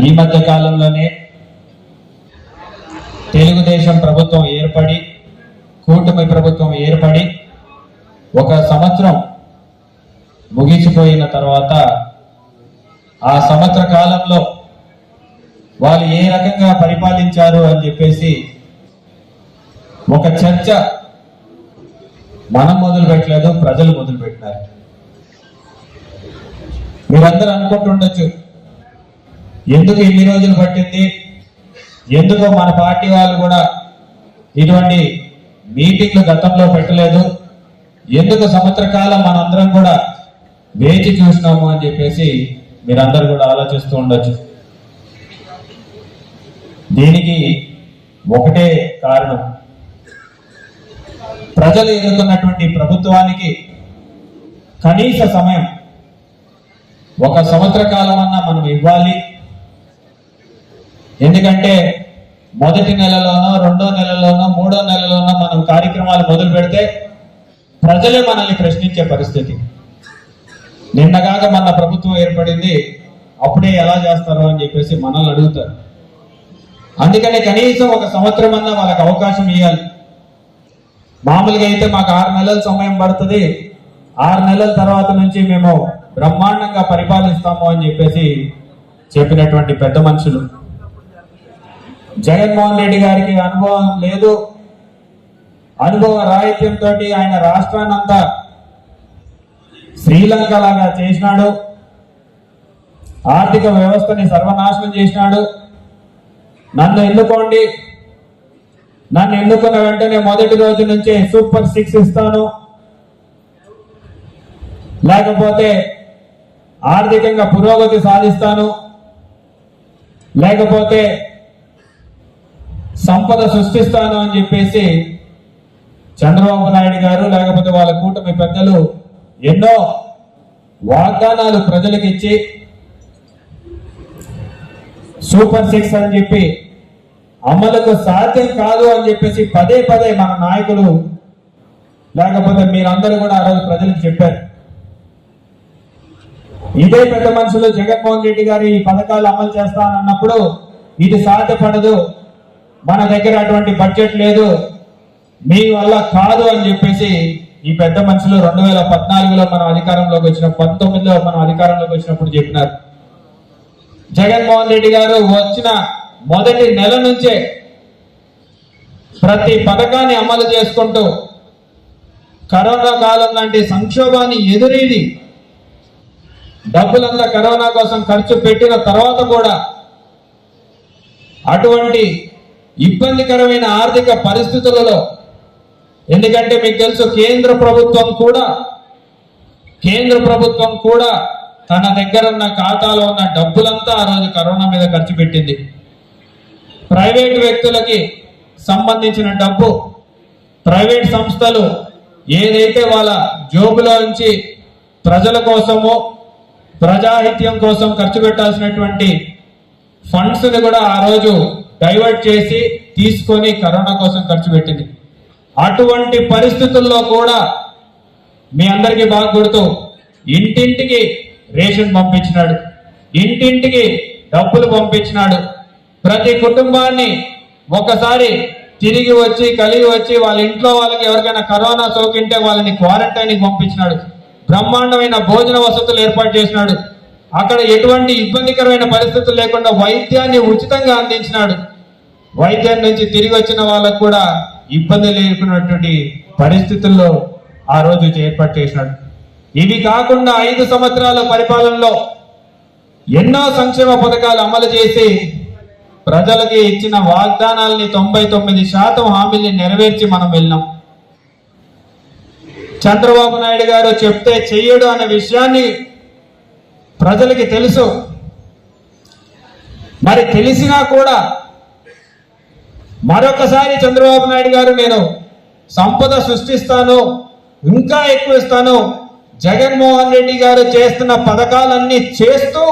ఈ మధ్య కాలంలోనే తెలుగుదేశం ప్రభుత్వం ఏర్పడి కూటమి ప్రభుత్వం ఏర్పడి ఒక సంవత్సరం ముగిసిపోయిన తర్వాత ఆ సంవత్సర కాలంలో వాళ్ళు ఏ రకంగా పరిపాలించారు అని చెప్పేసి ఒక చర్చ మనం మొదలు పెట్టలేదు ప్రజలు మొదలు పెట్టినారు మీరందరూ అనుకుంటుండొచ్చు ఎందుకు ఇన్ని రోజులు పట్టింది? ఎందుకు మన పార్టీ వాళ్ళు కూడా ఇటువంటి మీటింగ్లు గతంలో పెట్టలేదు. ఎందుకు సంవత్సర కాలం మనందరం కూడా వేచి చూసినాము అని చెప్పేసి మీరందరూ కూడా ఆలోచిస్తూ ఉండొచ్చు. దీనికి ఒకటే కారణం. ప్రజలు ఎదుర్కొన్నటువంటి ప్రభుత్వానికి కనీస సమయం ఒక సంవత్సర కాలం అన్నా మనం ఇవ్వాలి. ఎందుకంటే మొదటి నెలలోనో రెండో నెలలోనో మూడో నెలలోనో మనం కార్యక్రమాలు మొదలు పెడితే ప్రజలే మనల్ని ప్రశ్నించే పరిస్థితి. నిన్నగాక మన ప్రభుత్వం ఏర్పడింది అప్పుడే ఎలా చేస్తారు అని చెప్పేసి మనల్ని అడుగుతారు. అందుకని కనీసం ఒక సంవత్సరం అన్నా వాళ్ళకి అవకాశం ఇవ్వాలి మామూలుగా అయితే మాకు ఆరు నెలల సమయం పడుతుంది. ఆరు నెలల తర్వాత నుంచి మేము బ్రహ్మాండంగా పరిపాలిస్తాము అని చెప్పేసి చెప్పినటువంటి పెద్ద మనుషులు. జగన్మోహన్ రెడ్డి గారికి అనుభవం లేదు. అనుభవ రాహిత్యంతో ఆయన రాష్ట్రాన్ని అంతా శ్రీలంక లాగా చేసినాడు. ఆర్థిక వ్యవస్థని సర్వనాశనం చేసినాడు. నన్ను ఎన్నుకోండి. నన్ను ఎన్నుకున్న వెంటనే మొదటి రోజు నుంచే సూపర్ సిక్స్ ఇస్తాను. లేకపోతే ఆర్థికంగా పురోగతి సాధిస్తాను. లేకపోతే సంపద సృష్టిస్తాను అని చెప్పేసి చంద్రబాబు నాయుడు గారు లేకపోతే వాళ్ళ కూటమి పెద్దలు ఎన్నో వాగ్దానాలు ప్రజలకు ఇచ్చి సూపర్ సిక్స్ అని చెప్పి అమలుకు సాధ్యం కాదు అని చెప్పేసి పదే పదే మన నాయకులు లేకపోతే మీరందరూ కూడా ఆ రోజు ప్రజలకు చెప్పారు. ఇదే పెద్ద మనుషులు జగన్మోహన్ రెడ్డి గారు ఈ పథకాలు అమలు చేస్తానన్నప్పుడు ఇది సాధ్యపడదు. మన దగ్గర అటువంటి బడ్జెట్ లేదు. మీ వల్ల కాదు అని చెప్పేసి ఈ పెద్ద మనుషులు రెండు వేల పద్నాలుగులో మనం అధికారంలోకి వచ్చిన పంతొమ్మిదిలో మనం అధికారంలోకి వచ్చినప్పుడు చెప్పినారు. జగన్మోహన్ రెడ్డి గారు వచ్చిన మొదటి నెల నుంచే ప్రతి పథకాన్ని అమలు చేసుకుంటూ కరోనా కాలం లాంటి సంక్షోభాన్ని ఎదురీది. డబ్బులంతా కరోనా కోసం ఖర్చు పెట్టిన తర్వాత కూడా అటువంటి ఇబ్బందికరమైన ఆర్థిక పరిస్థితులలో. ఎందుకంటే మీకు తెలుసు కేంద్ర ప్రభుత్వం కూడా కేంద్ర ప్రభుత్వం కూడా తన దగ్గర ఉన్న ఖాతాలో ఉన్న డబ్బులంతా ఆ రోజు కరోనా మీద ఖర్చు పెట్టింది. ప్రైవేట్ వ్యక్తులకి సంబంధించిన డబ్బు ప్రైవేట్ సంస్థలు ఏదైతే వాళ్ళ జోబులో నుంచి ప్రజల కోసమో ప్రజాహిత్యం కోసం ఖర్చు పెట్టాల్సినటువంటి ఫండ్స్ని కూడా ఆ రోజు డైవర్ట్ చేసి తీసుకొని కరోనా కోసం ఖర్చు పెట్టింది. అటువంటి పరిస్థితుల్లో కూడా మీ అందరికీ బాగా గుర్తు ఇంటింటికి రేషన్ పంపించినాడు. ఇంటింటికి డబ్బులు పంపించినాడు. ప్రతి కుటుంబాన్ని ఒకసారి తిరిగి వచ్చి కలిగి వచ్చి వాళ్ళ ఇంట్లో వాళ్ళకి ఎవరికైనా కరోనా సోకింటే వాళ్ళని క్వారంటైన్కి పంపించినాడు. బ్రహ్మాండమైన భోజన వసతులు ఏర్పాటు చేసినాడు. అక్కడ ఎటువంటి ఇబ్బందికరమైన పరిస్థితులు లేకుండా వైద్యాన్ని ఉచితంగా అందించినాడు. వైద్యం నుంచి తిరిగి వచ్చిన వాళ్ళకు కూడా ఇబ్బంది లేకున్నటువంటి పరిస్థితుల్లో ఆ రోజు ఏర్పాటు చేసినాడు. ఇవి కాకుండా ఐదు సంవత్సరాల పరిపాలనలో ఎన్నో సంక్షేమ పథకాలు అమలు చేసి ప్రజలకి ఇచ్చిన వాగ్దానాల్ని తొంభై తొమ్మిది శాతం హామీల్ని నెరవేర్చి మనం వెళ్ళినాం. చంద్రబాబు నాయుడు గారు చెప్తే చెయ్యడు అనే విషయాన్ని ప్రజలకి తెలుసు. మరి తెలిసినా కూడా మరొకసారి చంద్రబాబు నాయుడు గారు నేను సంపద సృష్టిస్తాను ఇంకా ఎక్కువ ఇస్తాను. జగన్మోహన్ రెడ్డి గారు చేస్తున్న పథకాలన్నీ చేస్తూ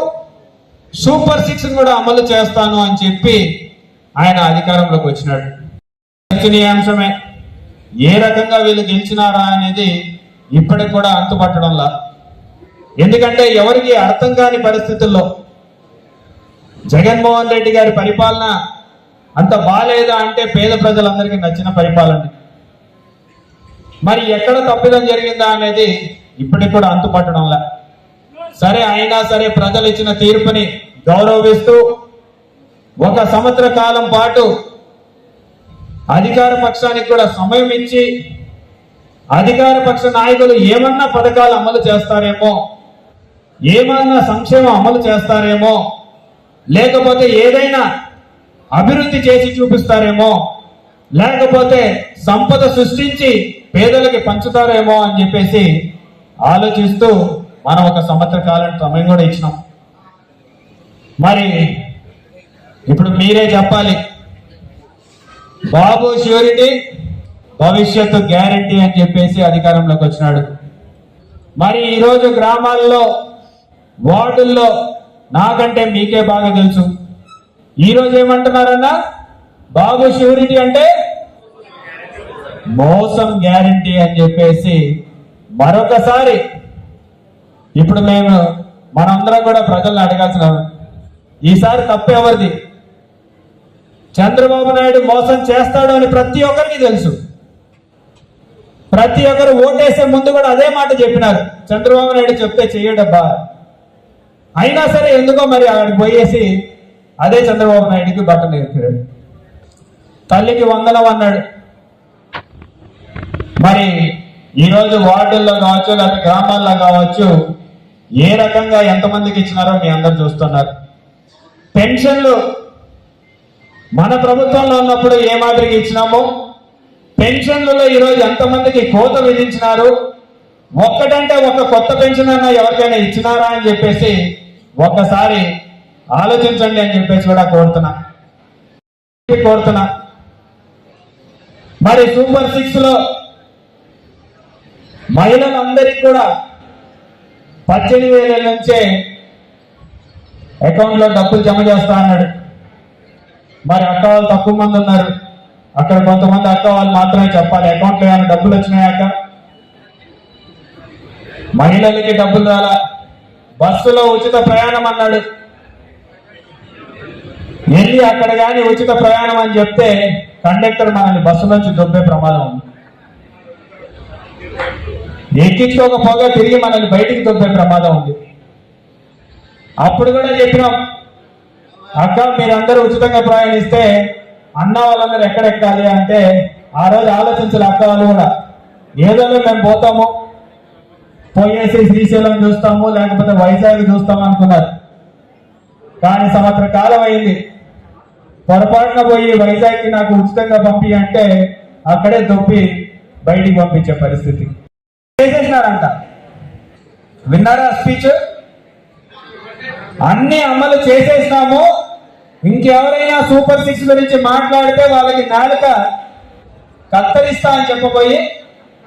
సూపర్ సిక్స్ కూడా అమలు చేస్తాను అని చెప్పి ఆయన అధికారంలోకి వచ్చినాడు. చర్చనీయాంశమే. ఏ రకంగా వీళ్ళు గెలిచినారా అనేది ఇప్పటికి కూడా అంతుపట్టడంలా. ఎందుకంటే ఎవరికి అర్థం కాని పరిస్థితుల్లో జగన్మోహన్ రెడ్డి గారి పరిపాలన అంత బాగాలేదా అంటే పేద ప్రజలందరికీ నచ్చిన పరిపాలన. మరి ఎక్కడ తప్పిదం జరిగిందా అనేది ఇప్పటికి కూడా అంతుపట్టడంలా. సరే అయినా సరే ప్రజలు ఇచ్చిన తీర్పుని గౌరవిస్తూ ఒక సంవత్సర కాలం పాటు అధికార పక్షానికి కూడా సమయం ఇచ్చి అధికార పక్ష నాయకులు ఏమన్నా పథకాలు అమలు చేస్తారేమో ఏమన్నా సంక్షేమం అమలు చేస్తారేమో లేకపోతే ఏదైనా అభివృద్ధి చేసి చూపిస్తారేమో లేకపోతే సంపద సృష్టించి పేదలకి పంచుతారేమో అని చెప్పేసి ఆలోచిస్తూ మనం ఒక సంవత్సర కాలం సమయం కూడా ఇచ్చినాం. మరి ఇప్పుడు మీరే చెప్పాలి. బాబు ష్యూరిటీ భవిష్యత్తు గ్యారంటీ అని చెప్పేసి అధికారంలోకి వచ్చినాడు. మరి ఈరోజు గ్రామాల్లో వార్డుల్లో నాకంటే మీకే బాగా తెలుసు. ఈరోజు ఏమంటున్నారన్నా? బాబు ష్యూరిటీ అంటే మోసం గ్యారంటీ అని చెప్పేసి మరొకసారి ఇప్పుడు మేము మనందరం కూడా ప్రజల్ని అడగాల్సిన ఈసారి తప్పు ఎవరిది? చంద్రబాబు నాయుడు మోసం చేస్తాడు అని ప్రతి ఒక్కరికి తెలుసు. ప్రతి ఒక్కరు ఓటేసే ముందు కూడా అదే మాట చెప్పినారు. చంద్రబాబు నాయుడు చెప్తే చెయ్యడబ్బా అయినా సరే ఎందుకో మరి అక్కడికి పోయేసి అదే చంద్రబాబు నాయుడికి బట్టలు ఎత్తాడు తల్లికి వందలం అన్నాడు. మరి ఈరోజు వార్డుల్లో కావచ్చు లేకపోతే గ్రామాల్లో కావచ్చు ఏ రకంగా ఎంతమందికి ఇచ్చినారో మీ అందరు చూస్తున్నారు. పెన్షన్లు మన ప్రభుత్వంలో ఉన్నప్పుడు ఏ మాదిరికి ఇచ్చినాము పెన్షన్లలో ఈరోజు ఎంతమందికి కోత విధించినారు ఒక్కటంటే ఒక కొత్త పెన్షన్ అన్న ఎవరికైనా ఇచ్చినారా అని చెప్పేసి ఒక్కసారి ఆలోచించండి అని చెప్పేసి కూడా కోరుతున్నా. కోరుతున్నా. మరి సూపర్ సిక్స్లో మహిళలందరికీ కూడా పద్దెనిమిది వేల నుంచే అకౌంట్లో డబ్బులు జమ చేస్తా అన్నాడు. మరి అక్క వాళ్ళు తక్కువ మంది ఉన్నారు. అక్కడ కొంతమంది అక్క వాళ్ళు మాత్రమే చెప్పాలి. అకౌంట్లో ఏమైనా డబ్బులు వచ్చినాయాక మహిళలకి డబ్బులు రాలా? బస్సులో ఉచిత ప్రయాణం అన్నాడు. వెళ్ళి అక్కడ కానీ ఉచిత ప్రయాణం అని చెప్తే కండక్టర్ మనల్ని బస్సులోంచి దొబ్బే ప్రమాదం. ఉంది ఎక్కించుకోకపోగా తిరిగి మనల్ని బయటికి దొబ్బే ప్రమాదం ఉంది. అప్పుడు కూడా చెప్పినాం అక్క మీరందరూ ఉచితంగా ప్రయాణిస్తే అన్న వాళ్ళందరూ ఎక్కడెక్కాలి అంటే ఆ రోజు ఆలోచించాలి అక్క వాళ్ళు కూడా. ఏదో మేము పోతాము. పోయేసి శ్రీశైలం చూస్తాము లేకపోతే వైజాగ్ చూస్తాము అనుకున్నారు. కానీ సంవత్సర కాలం అయింది. పొరపాటున పోయి వైజాగ్కి నాకు ఉచితంగా పంపి అంటే అక్కడే దొప్పి బయటికి పంపించే పరిస్థితి. చేసేసినారంట. విన్నారా స్పీచ్? అన్ని అమలు చేసేసినాము. ఇంకెవరైనా సూపర్ సిక్స్ గురించి మాట్లాడితే వాళ్ళకి నాలుక కత్తరిస్తా అని చెప్పబోయి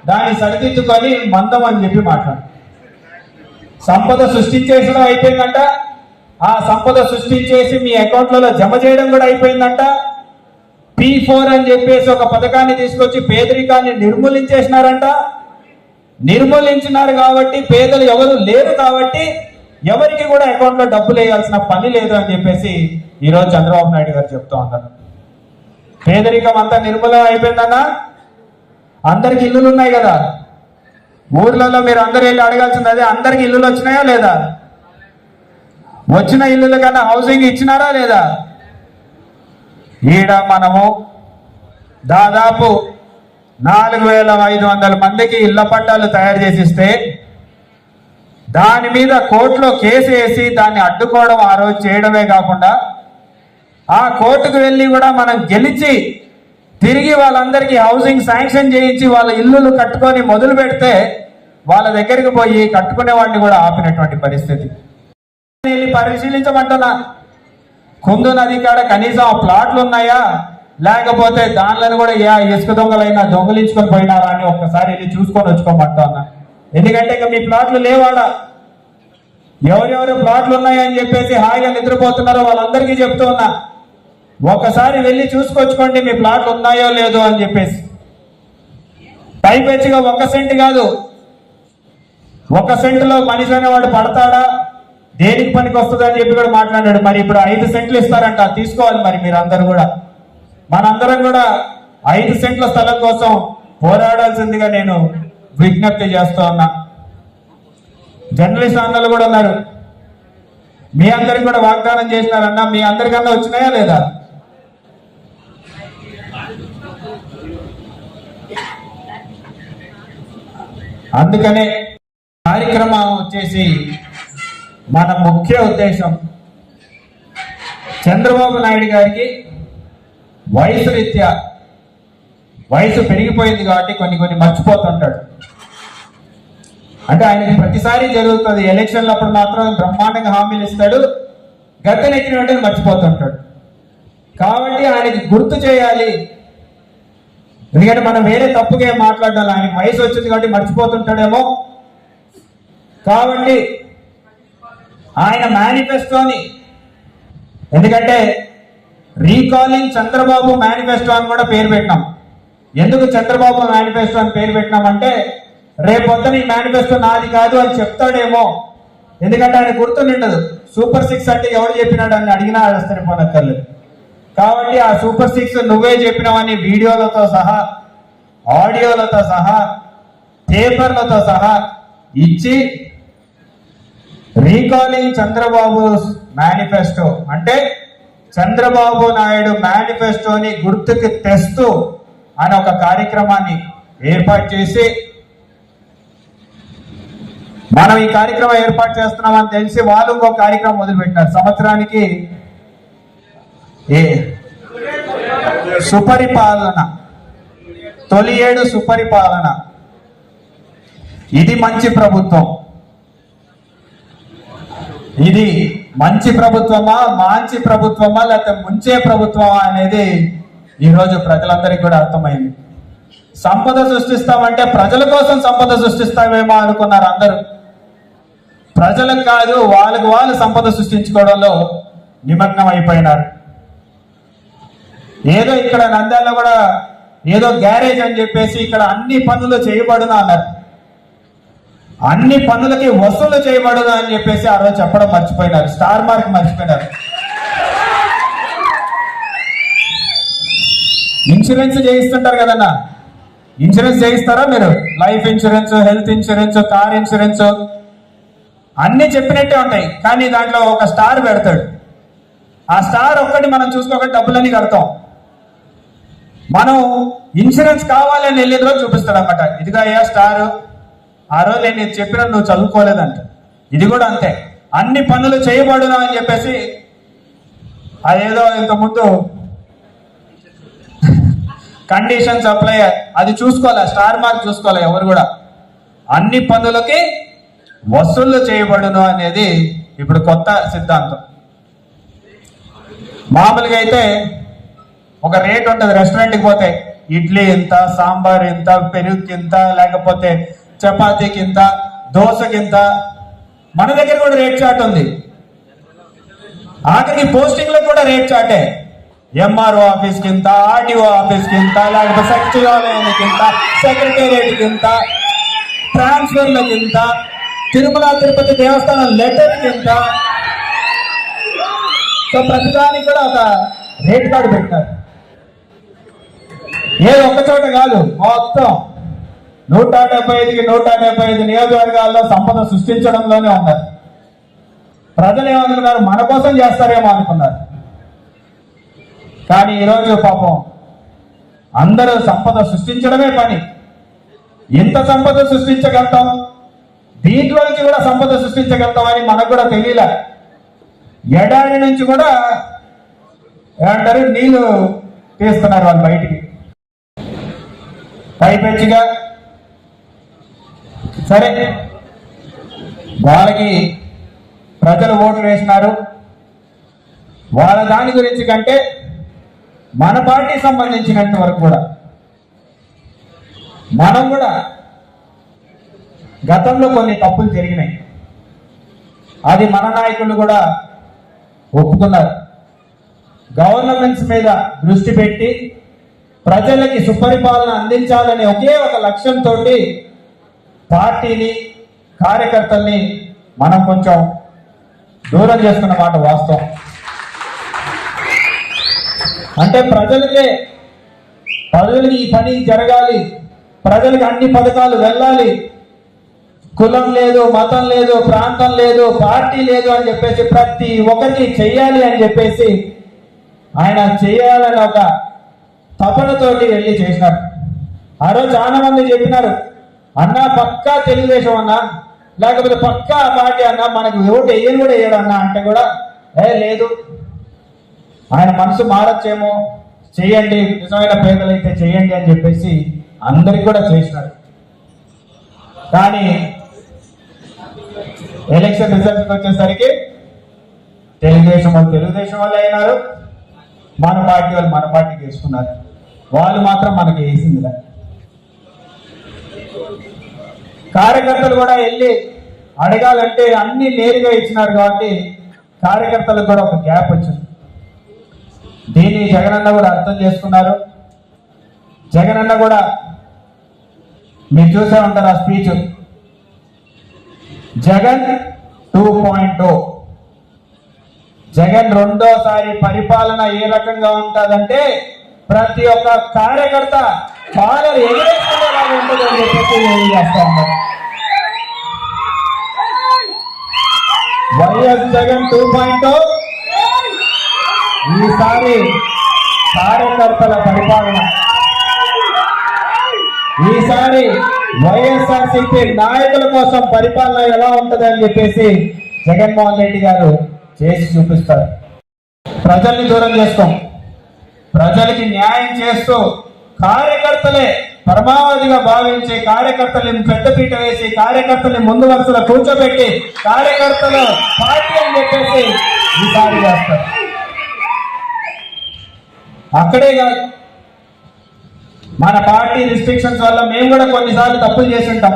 దాన్ని సరిదిద్దుకొని మందం అని చెప్పి మాట్లాడు. సంపద సృష్టించేసడం అయిపోయిందంట. ఆ సంపద సృష్టించేసి మీ అకౌంట్లలో జమ చేయడం కూడా అయిపోయిందంట. పి ఫోర్ అని చెప్పేసి ఒక పథకాన్ని తీసుకొచ్చి పేదరికాన్ని నిర్మూలించేసినారంట. నిర్మూలించినారు కాబట్టి పేదలు ఎవరు లేరు కాబట్టి ఎవరికి కూడా అకౌంట్లో డబ్బులు వేయాల్సిన పని లేదు అని చెప్పేసి ఈరోజు చంద్రబాబు నాయుడు గారు చెప్తూ ఉన్నారు. పేదరికం అంతా నిర్మూలన అయిపోయిందన్నా. అందరికి ఇల్లులు ఉన్నాయి కదా. ఊర్లలో మీరు అందరు వెళ్ళి అడగాల్సింది అదే అందరికి ఇల్లులు వచ్చినాయా లేదా? వచ్చిన ఇల్లుల కన్నా హౌసింగ్ ఇచ్చినారా లేదా? ఈడ మనము దాదాపు నాలుగు వేల ఐదు వందల మందికి ఇళ్ళ పట్టాలు తయారు చేసిస్తే దాని మీద కోర్టులో కేసు వేసి దాన్ని అడ్డుకోవడం ఆ రోజు చేయడమే కాకుండా ఆ కోర్టుకు వెళ్ళి కూడా మనం గెలిచి తిరిగి వాళ్ళందరికీ హౌసింగ్ శాంక్షన్ చేయించి వాళ్ళ ఇల్లులు కట్టుకొని మొదలు పెడితే వాళ్ళ దగ్గరికి పోయి కట్టుకునే వాడిని కూడా ఆపినటువంటి పరిస్థితి. వెళ్ళి పరిశీలించమంటున్నా. కుందు నది కాడ కనీసం ఆ ప్లాట్లు ఉన్నాయా? లేకపోతే దానిలను కూడా ఏ ఇసుక దొంగలైనా దొంగలించుకొని పోయినారా అని ఒక్కసారి వెళ్ళి చూసుకొని వచ్చుకోమంటున్నా. ఎందుకంటే ఇక మీ ప్లాట్లు లేవాడా? ఎవరెవరు ప్లాట్లు ఉన్నాయని చెప్పేసి హాయిగా నిద్రపోతున్నారో వాళ్ళందరికీ చెప్తూ ఉన్నా ఒకసారి వెళ్ళి చూసుకొచ్చుకోండి మీ ప్లాట్లు ఉన్నాయో లేదో అని చెప్పేసి. పైపెచ్చిగా ఒక సెంట్ కాదు. ఒక సెంట్లో మనిషి అనేవాడు పడతాడా? దేనికి పనికి వస్తుందా అని చెప్పి కూడా మాట్లాడాడు మరి ఇప్పుడు ఐదు సెంట్లు ఇస్తారంట తీసుకోవాలి మరి మీరు అందరు కూడా. మనందరం కూడా ఐదు సెంట్ల స్థలం కోసం పోరాడాల్సిందిగా నేను విజ్ఞప్తి చేస్తా ఉన్నా. జర్నలిస్ట్ అన్నలు కూడా ఉన్నారు. మీ అందరికి కూడా వాగ్దానం చేసినారన్నా మీ అందరికన్నా వచ్చినాయా లేదా? అందుకనే కార్యక్రమం వచ్చేసి మన ముఖ్య ఉద్దేశం చంద్రబాబు నాయుడు గారికి వయసు రీత్యా వయసు పెరిగిపోయింది కాబట్టి కొన్ని కొన్ని మర్చిపోతుంటాడు. అంటే ఆయనకి ప్రతిసారి జరుగుతుంది. ఎలక్షన్లు అప్పుడు మాత్రం బ్రహ్మాండంగా హామీలు ఇస్తాడు. గతనెక్కిన వెంటనే మర్చిపోతుంటాడు. కాబట్టి ఆయనకి గుర్తు చేయాలి. ఎందుకంటే మనం వేరే తప్పుగా మాట్లాడాలి. ఆయనకి వయసు వచ్చింది కాబట్టి మర్చిపోతుంటాడేమో. కాబట్టి ఆయన మేనిఫెస్టోని ఎందుకంటే రీకాలింగ్ చంద్రబాబు మేనిఫెస్టో అని కూడా పేరు పెట్టినాం. ఎందుకు చంద్రబాబు మేనిఫెస్టో అని పేరు పెట్టినామంటే రేపొద్దున ఈ మేనిఫెస్టో నాది కాదు అని చెప్తాడేమో. ఎందుకంటే ఆయన గుర్తుండదు సూపర్ సిక్స్ అంటే ఎవరు చెప్పినాడు అని అడిగినా సరిపోనక్కర్లేదు. కాబట్టి ఆ సూపర్ సిక్స్ నువ్వే చెప్పినవని వీడియోలతో సహా ఆడియోలతో సహా పేపర్లతో సహా ఇచ్చి రీకాలింగ్ చంద్రబాబు మేనిఫెస్టో. అంటే చంద్రబాబు నాయుడు మేనిఫెస్టోని గుర్తుకు తెస్తూ అని ఒక కార్యక్రమాన్ని ఏర్పాటు చేసి మనం ఈ కార్యక్రమం ఏర్పాటు చేస్తున్నామని తెలిసి వాళ్ళు ఇంకో కార్యక్రమం మొదలుపెట్టినారు. సంవత్సరానికి ఏ? సుపరిపాలన. తొలి ఏడు సుపరిపాలన. ఇది మంచి ప్రభుత్వం. ఇది మంచి ప్రభుత్వమా మంచి ప్రభుత్వమా లేకపోతే ముంచే ప్రభుత్వమా అనేది ఈరోజు ప్రజలందరికీ కూడా అర్థమైంది. సంపద సృష్టిస్తామంటే ప్రజల కోసం సంపద సృష్టిస్తామేమో అనుకున్నారు అందరూ. ప్రజలకు కాదు వాళ్ళకు వాళ్ళు సంపద సృష్టించుకోవడంలో నిమగ్నం అయిపోయినారు ఏదో ఇక్కడ నంద్యాలలో కూడా ఏదో గ్యారేజ్ అని చెప్పేసి ఇక్కడ అన్ని పనులు చేయబడును అన్నారు. అన్ని పనులకి వసూలు చేయబడును అని చెప్పేసి ఆ రోజు చెప్పడం మర్చిపోయినారు. స్టార్ మార్క్ మర్చిపోయినారు. ఇన్సూరెన్స్ చేయిస్తుంటారు కదన్నా. ఇన్సూరెన్స్ చేయిస్తారా మీరు? Life insurance health insurance car insurance అన్ని చెప్పినట్టే ఉంటాయి. కానీ దాంట్లో ఒక స్టార్ పెడతాడు. ఆ స్టార్ ఒక్కటి మనం చూసుకోక డబ్బులన్నీ కడతాం. మనం ఇన్సూరెన్స్ కావాలని వెళ్ళిన రోజు చూపిస్తాడు అనమాట ఇదిగా అయ్యా స్టార్ ఆ రోజు నేను ఇది చెప్పిన నువ్వు చదువుకోలేదంట. ఇది కూడా అంతే. అన్ని పనులు చేయబడును అని చెప్పేసి అదేదో ఇంత ముందు కండిషన్స్ అప్లై అది చూసుకోవాలి స్టార్ మార్క్ చూసుకోవాలి ఎవరు కూడా. అన్ని పనులకి వసూళ్ళు చేయబడును అనేది ఇప్పుడు కొత్త సిద్ధాంతం. మామూలుగా అయితే ఒక రేట్ ఉంటుంది రెస్టారెంట్కి పోతే ఇడ్లీ ఇంత సాంబార్ ఇంత పెరుగుకి ఇంత లేకపోతే చపాతీకి ఇంత దోశకి ఇంత. మన దగ్గర కూడా రేట్ చార్ట్ ఉంది. ఆఖరికి పోస్టింగ్లకు కూడా రేట్ చాటే ఎంఆర్ఓ ఆఫీస్ కింద ఆర్టీఓ ఆఫీస్ కింద లేకపోతే సచివాలయానికి ఇంత సెక్రటేరియట్ కింద ట్రాన్స్ఫర్ల కింద తిరుమల తిరుపతి దేవస్థానం లెటర్ కింద సో ప్రతిదానికి కూడా ఒక రేట్ కార్డు పెట్టారు. ఏ ఒక్క చోట కాదు మొత్తం నూట డెబ్బై ఐదుకి నూట డెబ్బై ఐదు నియోజకవర్గాల్లో సంపద సృష్టించడంలోనే ఉన్నారు. ప్రజలు ఏమనుకున్నారు? మన కోసం చేస్తారేమో అనుకున్నారు. కానీ ఈరోజు పాపం అందరూ సంపద సృష్టించడమే పని. ఎంత సంపద సృష్టించగలుగుతాం? దీంట్లో నుంచి కూడా సంపద సృష్టించగలుగుతామని మనకు కూడా తెలియలే. ఎడారి నుంచి కూడా ఏమంటారు? నీళ్ళు తీస్తున్నారు వాళ్ళు బయటికి. పైపెచ్చిగా సరే. వాళ్ళకి ప్రజలు ఓట్లు వేసినారు. వాళ్ళ దాని గురించి కంటే మన పార్టీ సంబంధించినంత వరకు కూడా మనం కూడా గతంలో కొన్ని తప్పులు జరిగినాయి. అది మన నాయకులు కూడా ఒప్పుకున్నారు. గవర్నమెంట్స్ మీద దృష్టి పెట్టి ప్రజలకి సుపరిపాలన అందించాలనే ఒకే ఒక లక్ష్యంతో పార్టీని కార్యకర్తల్ని మనం కొంచెం దూరం చేసుకున్న మాట వాస్తవం. అంటే ప్రజలకే ప్రజలకి ఈ పని జరగాలి. ప్రజలకు అన్ని పథకాలు వెళ్ళాలి. కులం లేదు మతం లేదు ప్రాంతం లేదు పార్టీ లేదు అని చెప్పేసి ప్రతి ఒక్కరికి చెయ్యాలి అని చెప్పేసి ఆయన చేయాలని ఒక తపనతోటి వెళ్ళి చేసినారు. ఆ రోజు చాలా మంది చెప్పినారు అన్న పక్కా తెలుగుదేశం అన్న లేకపోతే పక్కా పార్టీ అన్న మనకు ఓటు వేయను కూడా వేయడు అన్న అంటే కూడా ఏ లేదు. ఆయన మనసు మారచ్చేమో చేయండి నిజమైన పేదలైతే చేయండి అని చెప్పేసి అందరికి కూడా చేసినారు. కానీ ఎలక్షన్ రిజల్ట్ వచ్చేసరికి తెలుగుదేశం వాళ్ళు తెలుగుదేశం వాళ్ళు అయినారు మన పార్టీ వాళ్ళు మన పార్టీ గెలుచుకున్నారు. వాళ్ళు మాత్రం మనకి వేసిందిలే. కార్యకర్తలు కూడా వెళ్ళి అడగాలంటే అన్ని నేరుగా ఇచ్చినారు కాబట్టి కార్యకర్తలకు కూడా ఒక గ్యాప్ వచ్చింది. దీన్ని జగనన్న కూడా అర్థం చేసుకున్నారు. జగనన్న కూడా మీరు చూసే ఉంటారు ఆ speech. Jagan two point Jagan రెండోసారి పరిపాలన ఏ రకంగా ఉంటుందంటే ప్రతి ఒక్క కార్యకర్త బాగా ఎగిరేసుకునేలాగా ఉంటుందని చెప్పేసి నేను చేస్తాను వైఎస్ జగన్ టూ పాయింట్ ఈసారి కార్యకర్తల పరిపాలన. ఈసారి వైఎస్ఆర్సిపి నాయకుల కోసం పరిపాలన ఎలా ఉంటుందని చెప్పేసి జగన్మోహన్ రెడ్డి గారు చేసి చూపిస్తారు. ప్రజల్ని దూరం చేస్తాం ప్రజలకి న్యాయం చేస్తూ కార్యకర్తలే పరమావధిగా భావించి కార్యకర్తలను పెద్దపీట వేసి కార్యకర్తల్ని ముందు వరుసలో కూర్చోబెట్టి కార్యకర్తలు పార్టీ అని చెప్పేసి ఈసారి చేస్తారు. అక్కడే కాదు. మన పార్టీ రిస్ట్రిక్షన్స్ వల్ల మేము కూడా కొన్నిసార్లు తప్పులు చేసి ఉంటాం.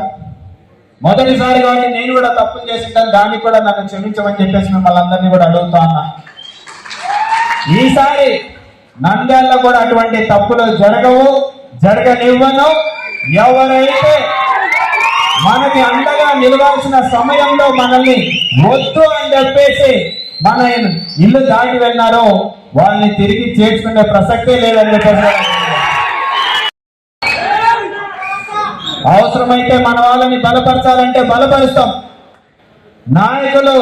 మొదటిసారి కాబట్టి నేను కూడా తప్పులు చేసి ఉంటాను. దానికి కూడా నన్ను క్షమించమని చెప్పేసి మిమ్మల్ని అందరినీ కూడా అడుగుతా ఈసారి నంద్యాలలో కూడా అటువంటి తప్పులు జరగవు జరగనివ్వను. ఎవరైతే మనకి అండగా నిలవాల్సిన సమయంలో మనల్ని వద్దు అని చెప్పేసి మన ఇల్లు దాటి వెళ్ళారో వాళ్ళని తిరిగి చేర్చుకునే ప్రసక్తే లేదని చెప్పారు అవసరమైతే మన వాళ్ళని బలపరచాలంటే బలపరుస్తాం. నాయకులు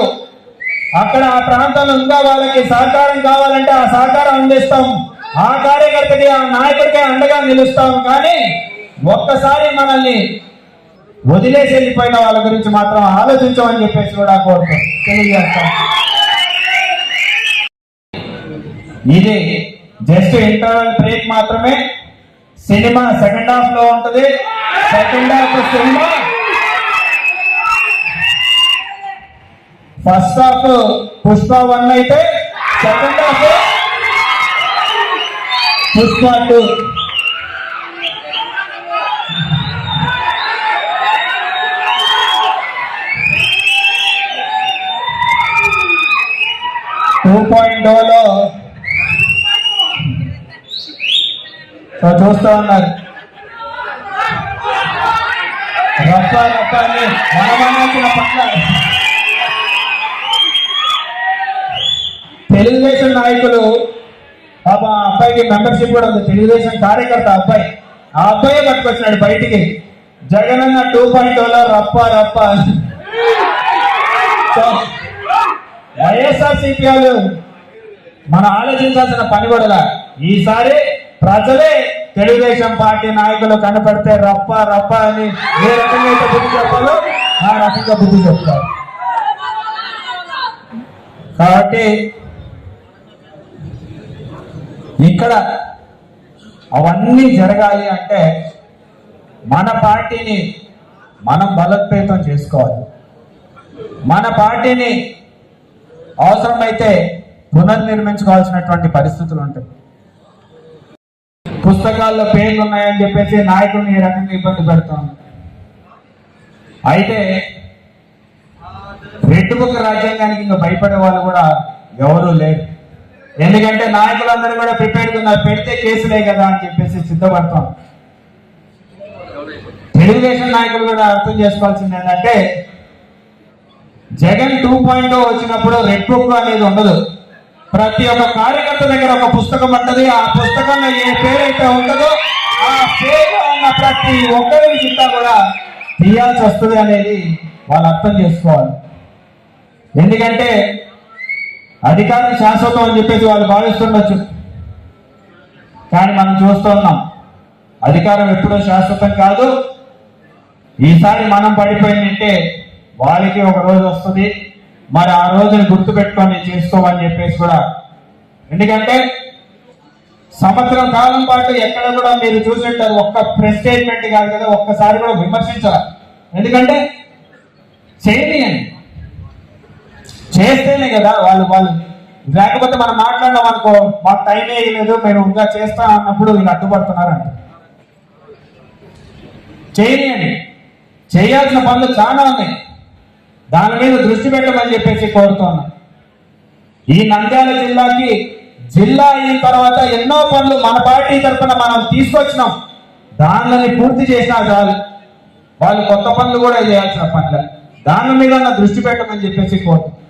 అక్కడ ఆ ప్రాంతంలో ఉందా వాళ్ళకి సహకారం కావాలంటే ఆ సహకారం అందిస్తాం. ఆ కార్యకర్తకి ఆ నాయకుడికి అండగా నిలుస్తాం కానీ ఒక్కసారి మనల్ని వదిలేసి వెళ్ళిపోయిన వాళ్ళ గురించి మాత్రం ఆలోచించమని చెప్పేసి కూడా కోరుతాం. తెలియజేస్తాం. ఇది జస్ట్ ఇంటర్వల్ బ్రేక్ మాత్రమే. సినిమా సెకండ్ హాఫ్లో ఉంటది. Second half cinema. First half Pushpa one అయితే second half Pushpa two two పాయింట్లో చూస్తా చూస్తూ ఉన్నారు. రప్ప రప్ప మనమనాల్సిన పట్ల. తెలుగుదేశం నాయకులు పాప ఆ అబ్బాయికి మెంబర్షిప్ కూడా ఉంది. తెలుగుదేశం కార్యకర్త అబ్బాయి. ఆ అబ్బాయి పట్టుకొచ్చినాడు బయటికి. జగనన్న టూ పాయింట్లో రప్ప రప్ప. అని. వైఎస్ఆర్ సిపి మనం ఆలోచించాల్సిన పని కూడా ఈసారి ప్రజలే తెలుగుదేశం పార్టీ నాయకులు కనపడితే రప్ప రప్ప అని ఏ రకంగా అయితే బుద్ధి చెప్పాలో ఆ రకంగా బుద్ధి చెప్తారు. కాబట్టి ఇక్కడ అవన్నీ జరగాలి అంటే మన పార్టీని మనం బలోపేతం చేసుకోవాలి. మన పార్టీని అవసరమైతే పునర్నిర్మించుకోవాల్సినటువంటి పరిస్థితులు ఉంటాయి. పుస్తకాల్లో పేర్లు ఉన్నాయని చెప్పేసి నాయకుడిని ఈ రకంగా ఇబ్బంది పెడతాం అయితే రెడ్ బుక్ రాజ్యాంగానికి ఇంకా భయపడే వాళ్ళు కూడా ఎవరూ లేరు. ఎందుకంటే నాయకులందరూ కూడా ప్రిపేర్ ఉన్నారు. పెడితే కేసులే కదా అని చెప్పేసి సిద్ధపడతాం. తెలుగుదేశం నాయకులు కూడా అర్థం చేసుకోవాల్సింది ఏంటంటే జగన్ టూ పాయింట్ oh వచ్చినప్పుడు రెడ్ బుక్ అనేది ఉండదు. ప్రతి ఒక్క కార్యకర్త దగ్గర ఒక పుస్తకం ఉంటది. ఆ పుస్తకంలో ఏ పేరైతే ఉండదో ఆ పేరు ఉన్న ప్రతి ఒక్కరి కింద కూడా తీయాల్సి వస్తుంది అనేది వాళ్ళు అర్థం చేసుకోవాలి. ఎందుకంటే అధికారం శాశ్వతం అని చెప్పేసి వాళ్ళు భావిస్తుండొచ్చు. కానీ మనం చూస్తూ ఉన్నాం అధికారం ఎప్పుడూ శాశ్వతం కాదు. ఈసారి మనం పడిపోయిందంటే వాళ్ళకి ఒక రోజు వస్తుంది. మరి ఆ రోజుని గుర్తు పెట్టుకొని చేసుకోమని చెప్పేసి కూడా. ఎందుకంటే సంవత్సరం కాలం పాటు ఎక్కడ కూడా మీరు చూసింటారు ఒక్క ప్రెస్ స్టేట్మెంట్ కాదు కదా ఒక్కసారి కూడా విమర్శించాలి ఎందుకంటే చేయనియండి చేస్తేనే కదా వాళ్ళు వాళ్ళు. లేకపోతే మనం మాట్లాడినాం అనుకో మాకు టైం వేయలేదు మేము ఇంకా చేస్తా అన్నప్పుడు వీళ్ళు అడ్డుపడుతున్నారంట. చేయలేని చేయాల్సిన పనులు చాలా ఉన్నాయి. దాని మీద దృష్టి పెట్టమని చెప్పేసి కోరుతున్నా. ఈ నంద్యాల జిల్లాకి జిల్లా అయిన తర్వాత ఎన్నో పనులు మన పార్టీ తరఫున మనం తీసుకొచ్చినాం. దానిని పూర్తి చేసినా చాలు. వాళ్ళు కొత్త పనులు కూడా చేయాల్సిన పనులు. దాని మీద ఉన్న దృష్టి పెట్టమని చెప్పేసి కోరుతున్నాం.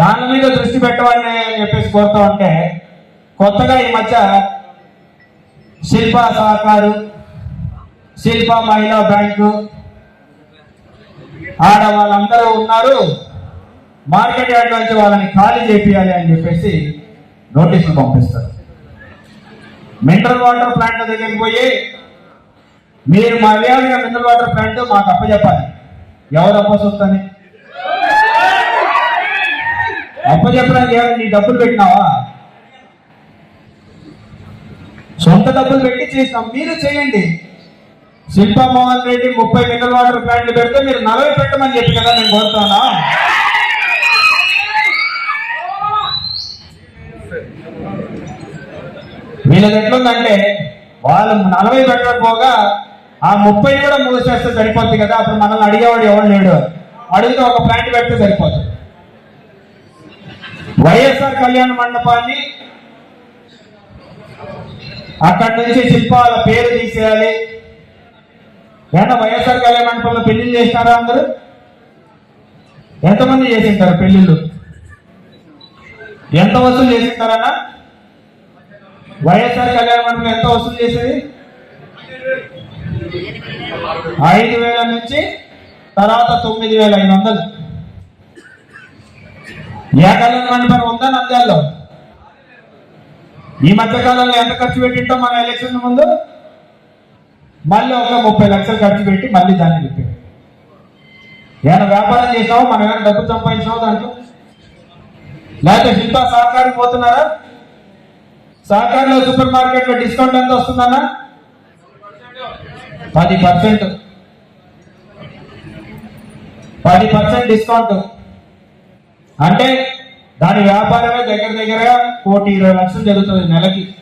దాని మీద దృష్టి పెట్టవాలని అని చెప్పేసి కోరుతా ఉంటే కొత్తగా ఈ మధ్య శిల్ప సహకారు శిల్ప మహిళా బ్యాంకు ఆడ వాళ్ళందరూ ఉన్నారు. మార్కెట్ యార్డ్ నుంచి వాళ్ళని ఖాళీ చేపియాలి అని చెప్పేసి నోటీసులు పంపిస్తారు. మినరల్ వాటర్ ప్లాంట్ దగ్గరికి పోయి మీరు మర్యాదగా మినరల్ వాటర్ ప్లాంట్ మాకు అప్పచెప్పాలి. ఎవరు అప్పసొస్తుంది అప్పచెప్పడానికి ఏమైనా నీ డబ్బులు పెట్టినావా? సొంత డబ్బులు పెట్టి చేసినాం. మీరు చేయండి. శిల్పా మోహన్ రెడ్డి ముప్పై మినరల్ వాటర్ ప్లాంట్లు పెడితే మీరు నలభై పెట్టమని చెప్పి కదా నేను కోరుతానా? వీళ్ళది ఎట్లుందంటే వాళ్ళు నలభై పెట్టకపోగా ఆ ముప్పై కూడా మూసేస్తే సరిపోద్ది కదా? అప్పుడు మనల్ని అడిగేవాడు ఎవరు లేడు. అడిగితే ఒక ప్లాంట్ పెడితే సరిపోతుంది వైఎస్ఆర్ కళ్యాణ మండపాన్ని అక్కడి నుంచి శిల్పాల పేరు తీసేయాలి. ఏమన్నా వైఎస్ఆర్ కళ్యాణ మండపంలో పెళ్ళిళ్ళు చేసినారా అందరూ? ఎంతమంది చేసింటారు పెళ్ళిళ్ళు? ఎంత వసూలు చేసింటారన్న? వైఎస్ఆర్ కళ్యాణ మండపం ఎంత వసూలు చేసేది? ఐదు వేల నుంచి తర్వాత తొమ్మిది వేల ఐదు వందలు. ఏ మండపం ఉందా నంద్యాలలో? ఈ మధ్య కాలంలో ఎంత ఖర్చు పెట్టింటాం మన ఎలక్షన్ ముందు? మళ్ళీ ఒక ముప్పై లక్షలు ఖర్చు పెట్టి మళ్ళీ దాన్ని చెప్పారు ఏమైనా వ్యాపారం చేసావో? మనం ఏమైనా డబ్బు సంపాదించామో దాంట్లో? లేకపోతే శిల్ప సహకారం పోతున్నారా? సహకారంలో సూపర్ మార్కెట్లో డిస్కౌంట్ ఎంత వస్తుందన్నా? పది పర్సెంట్. పది పర్సెంట్ డిస్కౌంట్. అంటే దాని వ్యాపారమే దగ్గర దగ్గర కోటి ఇరవై లక్షలు జరుగుతుంది నెలకి.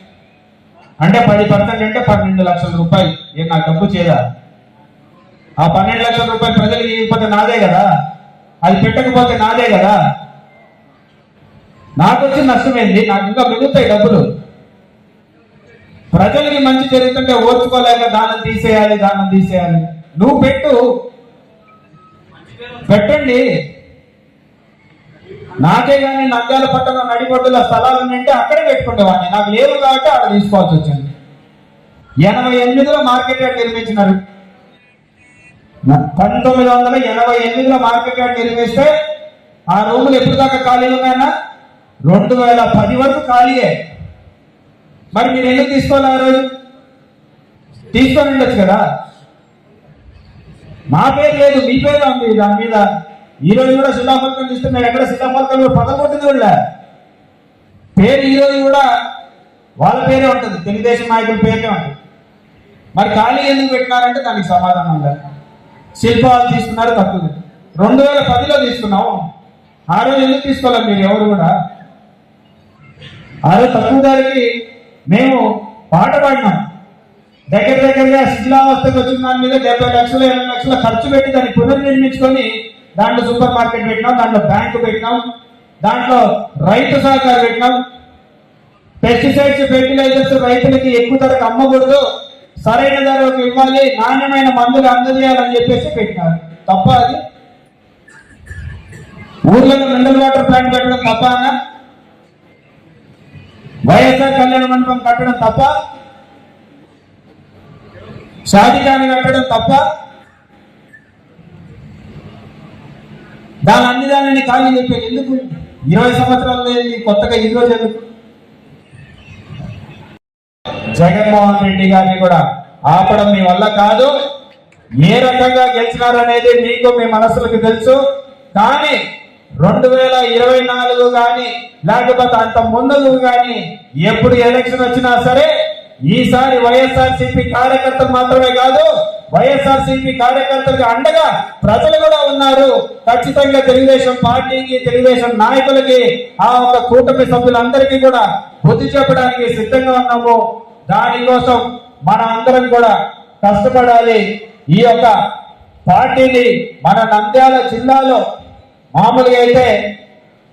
అంటే పది పర్సెంట్ అంటే పన్నెండు లక్షల రూపాయలు. ఏ నాకు డబ్బు చేయదా? ఆ పన్నెండు లక్షల రూపాయలు ప్రజలకు ఇవ్వకపోతే నాదే కదా? అది పెట్టకపోతే నాదే కదా? నాకు వచ్చిన నష్టం నాకు ఇంకా మిగులుతాయి డబ్బులు. ప్రజలకి మంచి జరుగుతుంటే ఓర్చుకోలేక దానం తీసేయాలి దానం తీసేయాలి. నువ్వు పెట్టు. పెట్టండి. నాకే కానీ నంద్యాల పట్టణం నడిబొడ్డుల స్థలాలు ఉంటే అక్కడే పెట్టుకునేవాడిని. నాకు లేవు కాబట్టి అక్కడ తీసుకోవాల్సి వచ్చింది. ఎనభై ఎనిమిదిలో మార్కెట్ యార్డ్ నిర్మించినారు. పంతొమ్మిది వందల ఎనభై ఎనిమిదిలో మార్కెట్ యార్డ్ నిర్మిస్తే ఆ రూములు ఎప్పుడు దాకా ఖాళీ ఉన్నాయన్నా? రెండు వేల పది వరకు ఖాళీయే. మరి మీరు ఎందుకు తీసుకోవాలి ఆ రోజు? తీసుకొని ఉండొచ్చు కదా. మా పేరు లేదు మీ పేరు ఉంది దాని మీద ఈ రోజు కూడా శిలాఫలకం చూస్తే ఎక్కడ శిలాఫలకం పదకొట్టింది కూడా పేరు ఈ రోజు కూడా వాళ్ళ పేరే ఉంటుంది. తెలుగుదేశం నాయకుల పేరే ఉంటుంది. మరి ఖాళీ ఎందుకు పెట్టినారంటే దానికి సమాధానం లేదు. శిల్పాలు తీసుకున్నారు తక్కువ. రెండు వేల పదిలో తీసుకున్నాము ఆ రోజు ఎందుకు తీసుకోవాలి మీరు ఎవరు కూడా? ఆ రోజు తక్కువ ధరకి మేము పాట పాడినాం. దగ్గర దగ్గరగా శిథిలావస్థకు వచ్చిన దాని మీద డెబ్బై లక్షలు ఎనభై లక్షల ఖర్చు పెట్టి దాన్ని పునర్నిర్మించుకొని దాంట్లో సూపర్ మార్కెట్ పెట్టినాం దాంట్లో బ్యాంకు పెట్టినాం దాంట్లో రైతు సహకారం పెట్టినాం. పెస్టిసైడ్స్ ఫెర్టిలైజర్స్ రైతులకి ఎక్కువ ధరకు అమ్మకూడదు. సరైన ధరకు ఇవ్వాలి నాణ్యమైన మందులు అందజేయాలని చెప్పేసి పెట్టినారు. తప్ప అది? ఊర్లలో మినరల్ వాటర్ ప్లాంట్ పెట్టడం తప్ప వైఎస్ఆర్ కళ్యాణ మండపం కట్టడం తప్ప? షాదికాని కట్టడం తప్ప? దాని అన్ని దానిని ఖాళీ చెప్పేది ఎందుకు? ఇరవై సంవత్సరాలు లేని కొత్తగా ఈరోజు ఎందుకు? జగన్మోహన్ రెడ్డి గారిని కూడా ఆపడం మీ వల్ల కాదు. ఏ రకంగా గెలిచినారు అనేది మీకు మీ మనసులకు తెలుసు. కానీ రెండు వేల ఇరవై నాలుగు కానీ లేకపోతే అంత ముందు కానీ ఎప్పుడు ఎలక్షన్ వచ్చినా సరే ఈసారి వైఎస్ఆర్ సిపి కార్యకర్తలు మాత్రమే కాదు వైఎస్ఆర్ సిపి కార్యకర్తలకు అండగా ప్రజలు కూడా ఉన్నారు. ఖచ్చితంగా తెలుగుదేశం పార్టీకి తెలుగుదేశం నాయకులకి ఆ ఒక కూటమి సభ్యులందరికీ కూడా బుద్ధి చెప్పడానికి సిద్ధంగా ఉన్నాము. దానికోసం మన అందరం కూడా కష్టపడాలి. ఈ యొక్క పార్టీని మన నంద్యాల జిల్లాలో మామూలుగా అయితే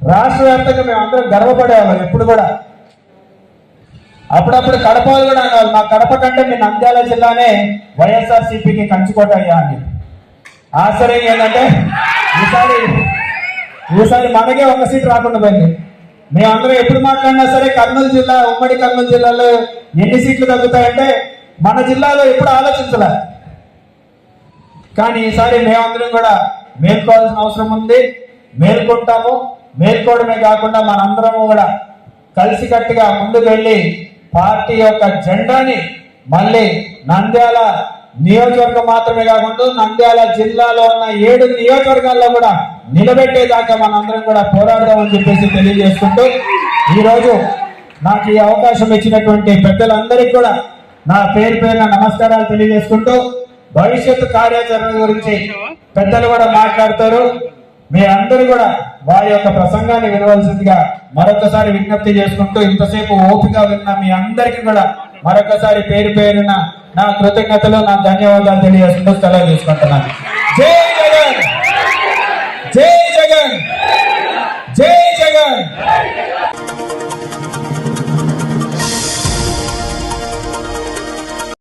రాష్ట్ర వ్యాప్తంగా మేము అందరం గర్వపడేవాళ్ళం ఎప్పుడు కూడా. అప్పుడప్పుడు కడప కూడా అన్నారు మా కడప కంటే మీ నంద్యాల జిల్లానే వైఎస్ఆర్ సిపికి కంచుకోట అయ్యా అని. ఆశ్చర్యం ఏంటంటే ఈసారి ఈసారి మనకే ఒక సీట్ రాకుండా పోయింది. మేమందరం ఎప్పుడు మాట్లాడినా సరే కర్నూలు జిల్లా ఉమ్మడి కర్నూలు జిల్లాలో ఎన్ని సీట్లు తగ్గుతాయంటే మన జిల్లాలో ఎప్పుడు ఆలోచించలే. కానీ ఈసారి మేమందరం కూడా మేల్కోవాల్సిన అవసరం ఉంది. మేల్కొంటాము. మేల్కోవడమే కాకుండా మనందరము కూడా కలిసికట్టుగా ముందుకు వెళ్ళి పార్టీ యొక్క జెండాని మళ్ళీ నంద్యాల నియోజకవర్గం మాత్రమే కాకుండా నంద్యాల జిల్లాలో ఉన్న ఏడు నియోజకవర్గాల్లో కూడా నిలబెట్టేదాకా మనందరం కూడా పోరాడదామని చెప్పేసి తెలియజేసుకుంటూ ఈరోజు నాకు ఈ అవకాశం ఇచ్చినటువంటి పెద్దలందరికీ కూడా నా పేరు పేరున నమస్కారాలు తెలియజేసుకుంటూ భవిష్యత్తు కార్యాచరణ గురించి పెద్దలు కూడా మాట్లాడతారు. మీ అందరూ కూడా వారి యొక్క ప్రసంగాన్ని వినవలసిందిగా మరొకసారి విజ్ఞప్తి చేసుకుంటూ ఇంతసేపు ఓపిక విన్న మీ అందరికీ కూడా మరొకసారి పేరు పేరున నా కృతజ్ఞతలు నా ధన్యవాదాలు తెలియజేసుకుంటూ సెలవు తీసుకుంటున్నాను. జై జగన్! జై జగన్! జై జగన్!